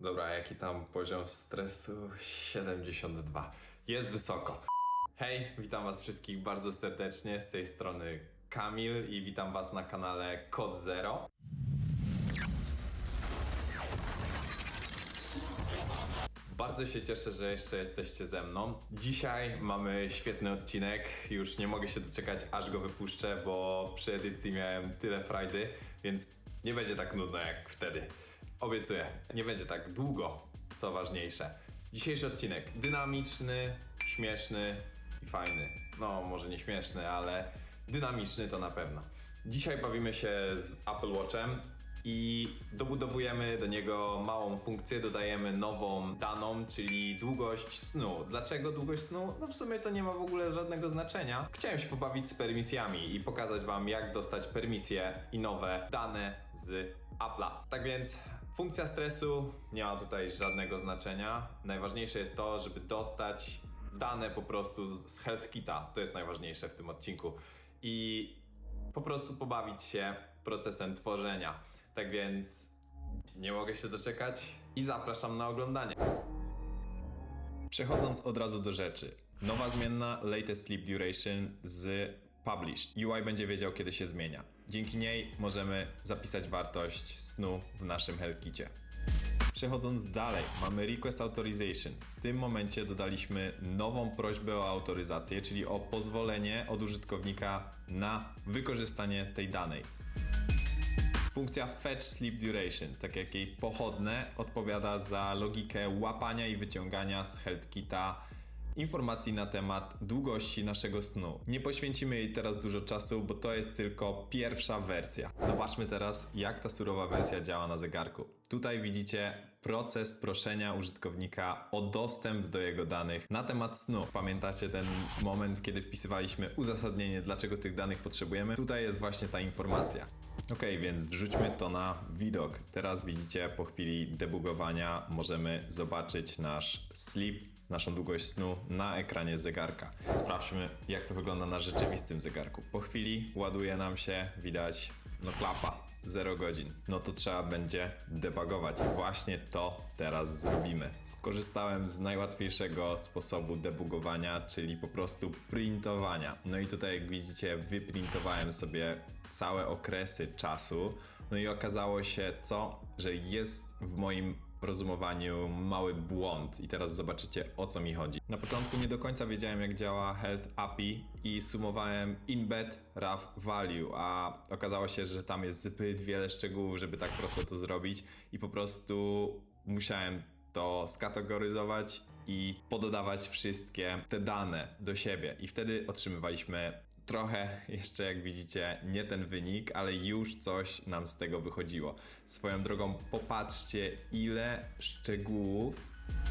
Dobra, jaki tam poziom stresu? 72. Jest wysoko. Hej, witam was wszystkich bardzo serdecznie. Z tej strony Kamil i witam was na kanale Kod Zero. Bardzo się cieszę, że jeszcze jesteście ze mną. Dzisiaj mamy świetny odcinek. Już nie mogę się doczekać, aż go wypuszczę, bo przy edycji miałem tyle frajdy, więc nie będzie tak nudno jak wtedy. Obiecuję, nie będzie tak długo, co ważniejsze. Dzisiejszy odcinek dynamiczny, śmieszny i fajny. No, może nie śmieszny, ale dynamiczny to na pewno. Dzisiaj bawimy się z Apple Watchem i dobudowujemy do niego małą funkcję, dodajemy nową daną, czyli długość snu. Dlaczego długość snu? No w sumie to nie ma w ogóle żadnego znaczenia. Chciałem się pobawić z permisjami i pokazać wam jak dostać permisje i nowe dane z Apple'a. Tak więc funkcja stresu nie ma tutaj żadnego znaczenia. Najważniejsze jest to, żeby dostać dane po prostu z z HealthKita. To jest najważniejsze w tym odcinku. I po prostu pobawić się procesem tworzenia. Tak więc nie mogę się doczekać i zapraszam na oglądanie. Przechodząc od razu do rzeczy. Nowa zmienna Latest Sleep Duration z Published. UI będzie wiedział, kiedy się zmienia. Dzięki niej możemy zapisać wartość snu w naszym HealthKicie. Przechodząc dalej, mamy Request Authorization. W tym momencie dodaliśmy nową prośbę o autoryzację, czyli o pozwolenie od użytkownika na wykorzystanie tej danej. Funkcja Fetch Sleep Duration, tak jak jej pochodne, odpowiada za logikę łapania i wyciągania z HealthKita informacji na temat długości naszego snu. Nie poświęcimy jej teraz dużo czasu, bo to jest tylko pierwsza wersja. Zobaczmy teraz, jak ta surowa wersja działa na zegarku. Tutaj widzicie proces proszenia użytkownika o dostęp do jego danych na temat snu. Pamiętacie ten moment, kiedy wpisywaliśmy uzasadnienie, dlaczego tych danych potrzebujemy? Tutaj jest właśnie ta informacja. Ok, więc wrzućmy to na widok. Teraz widzicie, po chwili debugowania możemy zobaczyć nasz sleep, naszą długość snu na ekranie zegarka. Sprawdźmy, jak to wygląda na rzeczywistym zegarku. Po chwili ładuje nam się, widać, no klapa. 0 godzin. No to trzeba będzie debugować. Właśnie to teraz zrobimy. Skorzystałem z najłatwiejszego sposobu debugowania, czyli po prostu printowania. No i tutaj jak widzicie, wyprintowałem sobie całe okresy czasu. No i okazało się co, że jest w moim rozumowaniu mały błąd i teraz zobaczycie o co mi chodzi. Na początku nie do końca wiedziałem jak działa Health API i sumowałem inbed RAW value, a okazało się, że tam jest zbyt wiele szczegółów, żeby tak prosto to zrobić i po prostu musiałem to skategoryzować i pododawać wszystkie te dane do siebie. I wtedy otrzymywaliśmy trochę, jeszcze jak widzicie, nie ten wynik, ale już coś nam z tego wychodziło. Swoją drogą, popatrzcie, ile szczegółów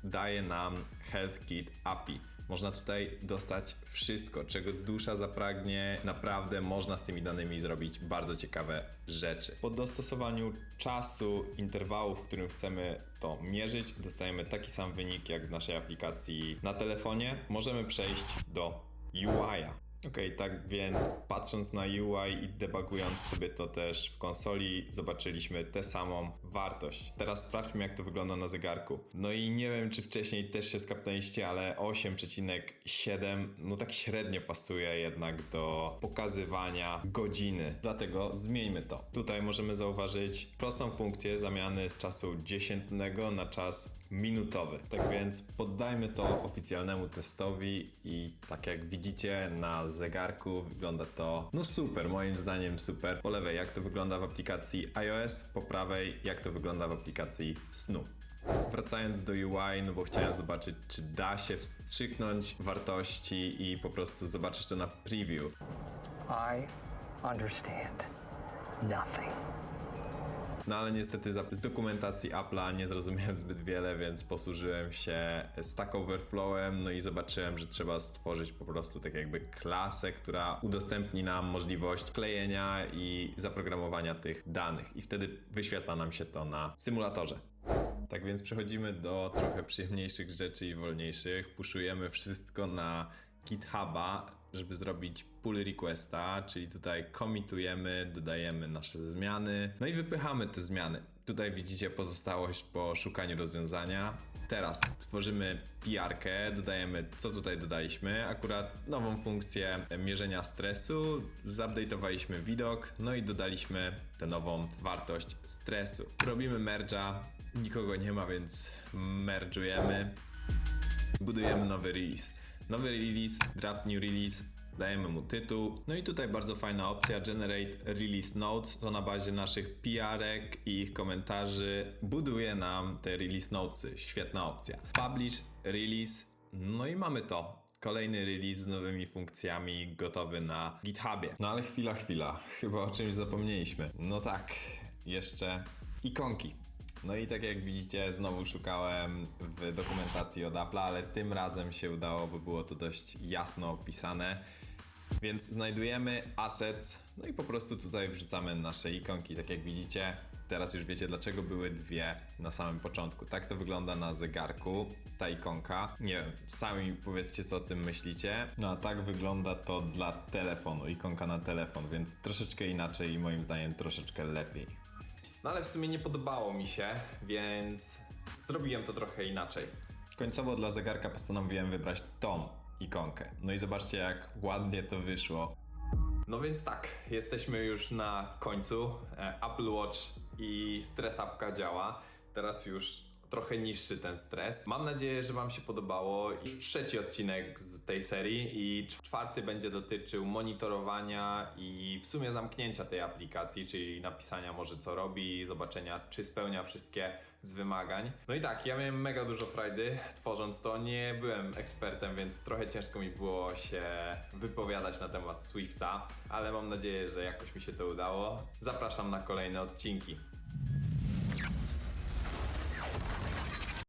daje nam HealthKit API. Można tutaj dostać wszystko, czego dusza zapragnie. Naprawdę można z tymi danymi zrobić bardzo ciekawe rzeczy. Po dostosowaniu czasu, interwału, w którym chcemy to mierzyć, dostajemy taki sam wynik jak w naszej aplikacji na telefonie. Możemy przejść do UI-a. Okej, tak więc patrząc na UI i debugując sobie to też w konsoli, zobaczyliśmy tę samą wartość. Teraz sprawdźmy, jak to wygląda na zegarku. No i nie wiem, czy wcześniej też się skapnęliście, ale 8,7 no tak średnio pasuje jednak do pokazywania godziny. Dlatego zmieńmy to. Tutaj możemy zauważyć prostą funkcję zamiany z czasu dziesiętnego na czas minutowy. Tak więc poddajmy to oficjalnemu testowi i tak jak widzicie na zegarku wygląda to no super, moim zdaniem super. Po lewej jak to wygląda w aplikacji iOS, po prawej jak to wygląda w aplikacji Snu. Wracając do UI, no bo chciałem zobaczyć, czy da się wstrzyknąć wartości i po prostu zobaczyć to na preview. I understand nothing. No ale niestety z dokumentacji Apple'a nie zrozumiałem zbyt wiele, więc posłużyłem się Stack Overflowem, no i zobaczyłem, że trzeba stworzyć po prostu tak jakby klasę, która udostępni nam możliwość klejenia i zaprogramowania tych danych i wtedy wyświetla nam się to na symulatorze. Tak więc przechodzimy do trochę przyjemniejszych rzeczy i wolniejszych. Puszujemy wszystko na GitHuba, żeby zrobić pull requesta, czyli tutaj komitujemy, dodajemy nasze zmiany, no i wypychamy te zmiany. Tutaj widzicie pozostałość po szukaniu rozwiązania. Teraz tworzymy PR-kę, dodajemy co tutaj dodaliśmy, akurat nową funkcję mierzenia stresu, zupdate'owaliśmy widok, no i dodaliśmy tę nową wartość stresu. Robimy merge'a, nikogo nie ma, więc merge'ujemy budujemy nowy release. Nowy release, draft new release, dajemy mu tytuł. No i tutaj bardzo fajna opcja Generate Release Notes. To na bazie naszych PR-ek i ich komentarzy buduje nam te release notesy. Świetna opcja. Publish, release, no i mamy to. Kolejny release z nowymi funkcjami gotowy na GitHubie. No ale chwila, chwila. Chyba o czymś zapomnieliśmy. No tak, jeszcze ikonki. No i tak jak widzicie, znowu szukałem w dokumentacji od Apple'a, ale tym razem się udało, bo było to dość jasno opisane. Więc znajdujemy assets, no i po prostu tutaj wrzucamy nasze ikonki. Tak jak widzicie, teraz już wiecie dlaczego były dwie na samym początku. Tak to wygląda na zegarku, ta ikonka. Nie wiem, sami powiedzcie co o tym myślicie. No a tak wygląda to dla telefonu, ikonka na telefon, więc troszeczkę inaczej i moim zdaniem troszeczkę lepiej. No ale w sumie nie podobało mi się, więc zrobiłem to trochę inaczej. Końcowo dla zegarka postanowiłem wybrać tą ikonkę. No i zobaczcie jak ładnie to wyszło. No więc tak, jesteśmy już na końcu. E, Apple Watch i stres apka działa. Teraz już trochę niższy ten stres. Mam nadzieję, że Wam się podobało. Już trzeci odcinek z tej serii i czwarty będzie dotyczył monitorowania i w sumie zamknięcia tej aplikacji, czyli napisania może co robi, zobaczenia czy spełnia wszystkie z wymagań. No i tak, ja miałem mega dużo frajdy tworząc to. Nie byłem ekspertem, więc trochę ciężko mi było się wypowiadać na temat Swifta, ale mam nadzieję, że jakoś mi się to udało. Zapraszam na kolejne odcinki.